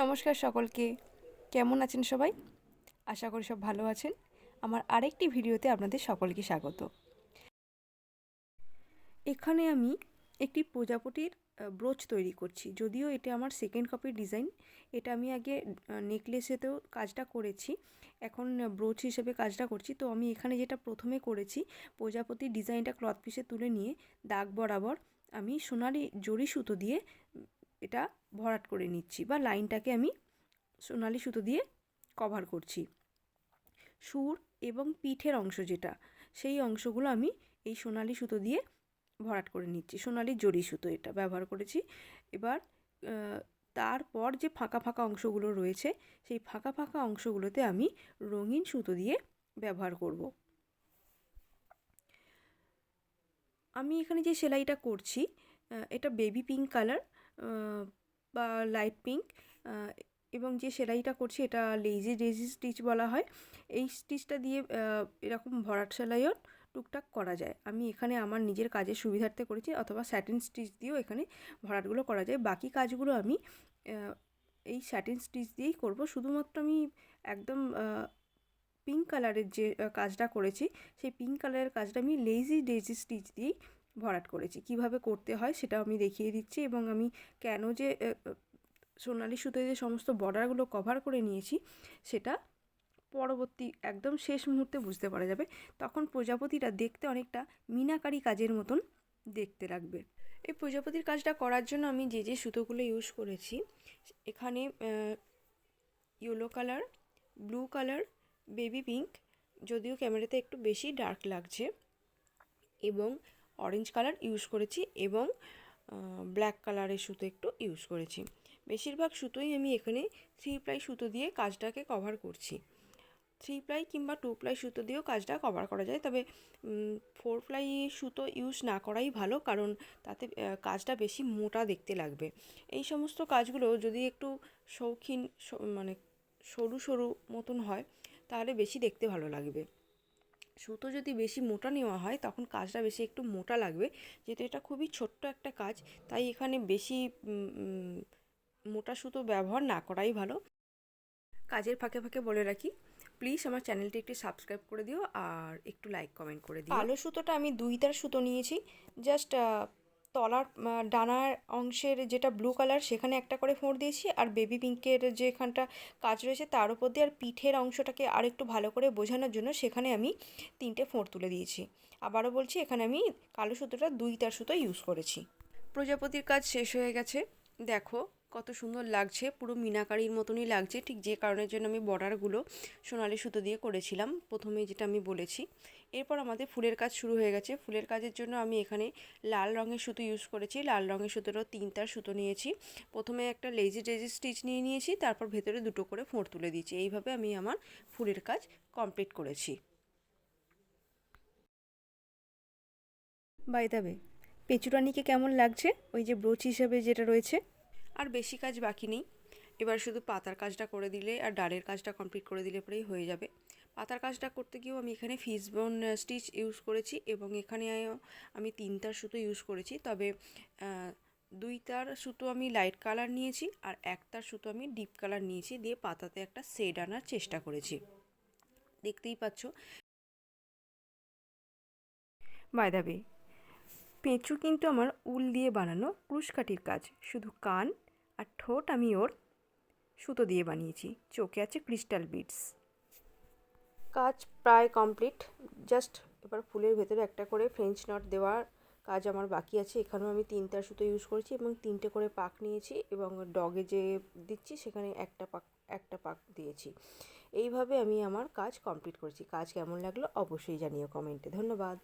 নমস্কার সকলকে। কেমন আছেন সবাই? আশা করি সব ভালো আছেন। আমার আরেকটি ভিডিওতে আপনাদের সকলকে স্বাগত। এখানে আমি একটি প্রজাপতির ব্রোচ তৈরি করছি। যদিও এটা আমার সেকেন্ড কপির ডিজাইন এটা আমি আগে নেকলেসেতেও কাজটা করেছি। এখন ব্রোচ হিসেবে কাজটা করছি। তো আমি এখানে যেটা প্রথমে করেছি, প্রজাপতির ডিজাইনটা ক্লথ পিসে তুলে নিয়ে, দাগ বরাবর আমি সোনালি জরি সুতো দিয়ে এটা ভরাট করে নিচ্ছি বা লাইনটাকে আমি সোনালি সুতো দিয়ে কভার করছি। সুর এবং পিঠের অংশ যেটা, সেই অংশগুলো আমি এই সোনালি সুতো দিয়ে ভরাট করে নিচ্ছি। সোনালি জরি সুতো এটা ব্যবহার করেছি। এবার তারপর যে ফাঁকা ফাঁকা অংশগুলো রয়েছে, সেই ফাঁকা ফাঁকা অংশগুলোতে আমি রঙিন সুতো দিয়ে ব্যবহার করব। আমি এখানে যে সেলাইটা করছি এটা বেবি পিঙ্ক কালার বা লাইট পিঙ্ক এবং যে সেলাইটা করছি এটা লেজি ডেজি স্টিচ বলা হয়। এই স্টিচটা দিয়ে এরকম ভরাট সেলাইও টুকটাক করা যায়। আমি এখানে আমার নিজের কাজের সুবিধার্থে করেছি, অথবা স্যাটিন স্টিচ দিয়েও এখানে ভরাটগুলো করা যায়। বাকি কাজগুলো আমি এই স্যাটিন স্টিচ দিয়েই করব। শুধুমাত্র আমি একদম পিঙ্ক কালারের যে কাজটা করেছি, সেই পিঙ্ক কালারের কাজটা আমি লেজি ডেজি স্টিচ দিয়েই ভরাট করেছি। কীভাবে করতে হয় সেটা আমি দেখিয়ে দিচ্ছি এবং আমি কেন যে সোনালি সুতোয় যে সমস্ত বর্ডারগুলো কভার করে নিয়েছি সেটা পরবর্তী একদম শেষ মুহূর্তে বুঝতে পারা যাবে। তখন প্রজাপতিটা দেখতে অনেকটা মিনাকারি কাজের মতন দেখতে লাগবে। এই প্রজাপতির কাজটা করার জন্য আমি যে যে সুতোগুলো ইউজ করেছি, এখানে yellow colour, blue colour, baby pink, যদিও ক্যামেরাতে একটু বেশি ডার্ক লাগছে এবং অরেঞ্জ কালার ইউজ করেছি এবং ব্ল্যাক কালারের সুতো একটু ইউজ করেছি। বেশিরভাগ সুতোই আমি এখানে থ্রি প্লাই সুতো দিয়ে কাজটাকে কভার করছি। থ্রি প্লাই কিংবা টু প্লাই সুতো দিয়েও কাজটা কভার করা যায়, তবে ফোর প্লাই সুতো ইউজ না করাই ভালো কারণ তাতে কাজটা বেশি মোটা দেখতে লাগবে। এই সমস্ত কাজগুলো যদি একটু শৌখিন মানে সরু সরু মতন হয়, তাহলে বেশি দেখতে ভালো লাগবে। সুতো যদি বেশি মোটা নেওয়া হয়, তখন কাজটা বেশি একটু মোটা লাগবে। যেহেতু এটা খুবই ছোট্ট একটা কাজ, তাই এখানে বেশি মোটা সুতো ব্যবহার না করাই ভালো। কাজের ফাঁকে ফাঁকে বলে রাখি প্লিজ আমার চ্যানেলটি একটু সাবস্ক্রাইব করে দিও আর একটু লাইক কমেন্ট করে দিও। আলো সুতোটা আমি দুই তার সুতো নিয়েছি জাস্ট তলার ডানার অংশের যেটা ব্লু কালার সেখানে একটা করে ফোঁড় দিয়েছি আর বেবি পিঙ্কের যে এখানটা কাজ রয়েছে তার উপর দিয়ে আর পিঠের অংশটাকে আর একটু ভালো করে বোঝানোর জন্য সেখানে আমি তিনটে ফোঁড় তুলে দিয়েছি। আবারও বলছি, এখানে আমি কালো সুতোটা দুই তার সুতো ইউজ করেছি। প্রজাপতির কাজ শেষ হয়ে গেছে। দেখো কত সুন্দর লাগছে, পুরো মিনাকারির মতনই লাগছে। ঠিক যে কারণের জন্য আমি বর্ডারগুলো সোনালি সুতো দিয়ে করেছিলাম। প্রথমে যেটা আমি বলেছি এরপর আমাদের ফুলের কাজ শুরু হয়ে গেছে। ফুলের কাজের জন্য আমি এখানে লাল রঙের সুতো ইউজ করেছি। লাল রঙের সুতোটাও তিনটার সুতো নিয়েছি। প্রথমে একটা লেজি টেজি স্টিচ নিয়ে নিয়েছি তারপর ভেতরে দুটো করে ফোঁড় তুলে দিয়েছি। এইভাবে আমি আমার ফুলের কাজ কমপ্লিট করেছি। বাই দাবে পেচুরানিকে কেমন লাগছে? ওই যে ব্রোচ হিসেবে যেটা রয়েছে? আর বেশি কাজ বাকি নেই। এবার শুধু পাতার কাজটা করে দিলে আর ডালের কাজটা কমপ্লিট করে দিলে পরেই হয়ে যাবে। পাতার কাজটা করতে গিয়েও আমি এখানে ফিসবোন স্টিচ ইউজ করেছি এবং এখানে আমি তিনটার সুতো ইউজ করেছি। তবে দুই তার সুতো আমি লাইট কালার নিয়েছি আর একটার সুতো আমি ডিপ কালার নিয়েছি দিয়ে পাতাতে একটা শেড আনার চেষ্টা করেছি। দেখতেই পাচ্ছ। বায়দাবে পেঁচু কিন্তু আমার উল দিয়ে বানানো ক্রুশকাঠির কাজ। শুধু কান আর ঠোঁট আমি ওর সুতো দিয়ে বানিয়েছি। চোখে আছে ক্রিস্টাল বিডস কাজ প্রায় কমপ্লিট। জাস্ট এবার ফুলের ভেতরে একটা করে ফ্রেঞ্চ নট দেওয়ার কাজ আমার বাকি আছে। এখানেও আমি তিনটা সুতো ইউজ করেছি এবং তিনটে করে পাক নিয়েছি এবং ডগে যে দিচ্ছি সেখানে একটা পাক একটা পাক দিয়েছি। এইভাবে আমি আমার কাজ কমপ্লিট করেছি। কাজ কেমন লাগল অবশ্যই জানিও কমেন্টে ধন্যবাদ।